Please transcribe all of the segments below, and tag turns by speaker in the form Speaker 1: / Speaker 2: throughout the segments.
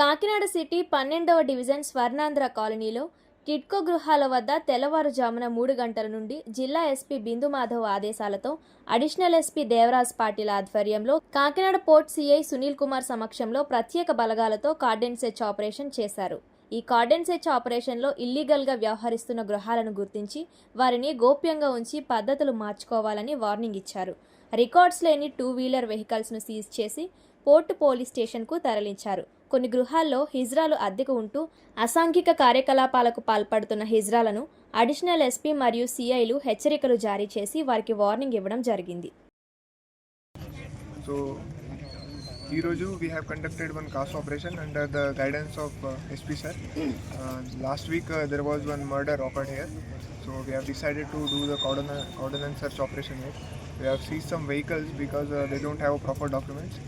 Speaker 1: Kakinada city పన్నెండవ division Swarnandhra కాలనీలో టిడ్కో గృహాల వద్ద తెల్లవారుజామున మూడు గంటల నుండి జిల్లా ఎస్పీ బిందు మాధవ్ ఆదేశాలతో అడిషనల్ ఎస్పీ దేవరాజ్ పాటిల్ ఆధ్వర్యంలో కాకినాడ పోర్ట్ సిఐ సునీల్ కుమార్ సమక్షంలో ప్రత్యేక బలగాలతో కార్డెన్ సెర్చ్ ఆపరేషన్ చేశారు. ఈ కార్డెన్ సెర్చ్ ఆపరేషన్లో ఇల్లీగల్గా వ్యవహరిస్తున్న గృహాలను గుర్తించి వారిని గోప్యంగా ఉంచి పద్ధతులు మార్చుకోవాలని వార్నింగ్ ఇచ్చారు. రికార్డ్స్ లేని టూ వీలర్ వెహికల్స్ను సీజ్ చేసి పోర్టు పోలీస్ స్టేషన్కు తరలించారు. కొన్ని గృహాల్లో హిజ్రాలు అద్దెకు ఉంటూ అసాంఘిక కార్యకలాపాలకు పాల్పడుతున్న హిజ్రాలను అడిషనల్ ఎస్పీ మరియు సిఐలు హెచ్చరికలు జారీ చేసి వారికి వార్నింగ్ ఇవ్వడం జరిగింది.
Speaker 2: సో ఈరోజు we have conducted one cast operation under the guidance of SP sir last week there was one murder occurred here so we have decided to do the cordon cordon and search operation here we have seize some vehicles because they don't have proper documents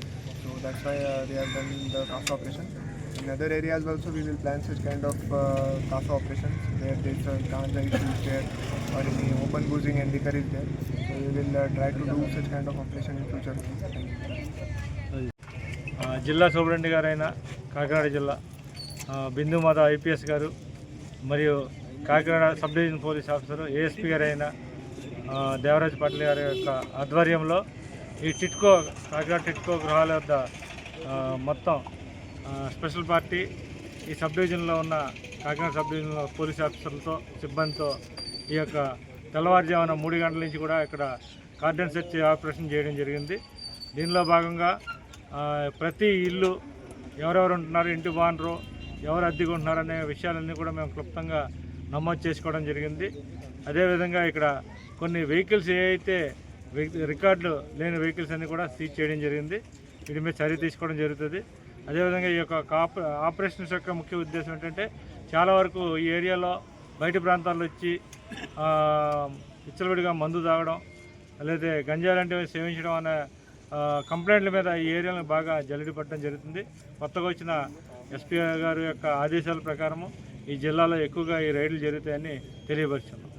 Speaker 2: so that's why we have done the cast operation In other areas also we will plan such kind of uh, CASA operations where there is a ganja issue is there or any open boozing and liquor is there. So we will uh, try to do such kind of operation in future.
Speaker 3: జిల్లా superintendent గారైన కాకినాడ జిల్లా Bindu Madhav IPS గారు మరియు Kakinada sub division police officer ASP గారైన అయిన దేవరాజ్ పాటిల్ గారి యొక్క ఆధ్వర్యంలో ఈ టిట్కో కాకినాడ టిట్కో గృహాల వద్ద మొత్తం స్పెషల్ పార్టీ ఈ సబ్ డివిజన్లో ఉన్న కాకినాడ సబ్ డివిజన్లో పోలీస్ ఆఫీసర్లతో సిబ్బందితో ఈ యొక్క తెల్లవారుజామున మూడు గంటల నుంచి కూడా ఇక్కడ కార్డన్ సెర్చ్ ఆపరేషన్ చేయడం జరిగింది. దీనిలో భాగంగా ప్రతి ఇల్లు ఎవరెవరు ఉంటున్నారు ఇంటి బాండరు ఎవరు అద్దెకు ఉంటున్నారు అనే విషయాలన్నీ కూడా మేము క్లుప్తంగా నమోదు చేసుకోవడం జరిగింది. అదేవిధంగా ఇక్కడ కొన్ని వెహికల్స్ ఏ అయితే రికార్డులు లేని వెహికల్స్ అన్నీ కూడా సీజ్ చేయడం జరిగింది. వీటి మీద చర్య తీసుకోవడం జరుగుతుంది. అదేవిధంగా ఈ యొక్క కాప్ ఆపరేషన్స్ యొక్క ముఖ్య ఉద్దేశం ఏంటంటే చాలా వరకు ఈ ఏరియాలో బయట ప్రాంతాల్లో వచ్చి ఇచ్చలవిడిగా మందు తాగడం లేదా గంజా లాంటివి సేవించడం అనే కంప్లైంట్ల మీద ఈ ఏరియాలో బాగా జల్లెడి పట్టడం జరుగుతుంది. కొత్తగా వచ్చిన ఎస్పీ గారి యొక్క ఆదేశాల ప్రకారము ఈ జిల్లాలో ఎక్కువగా ఈ రైడ్లు జరుగుతాయని తెలియపరుచున్నాం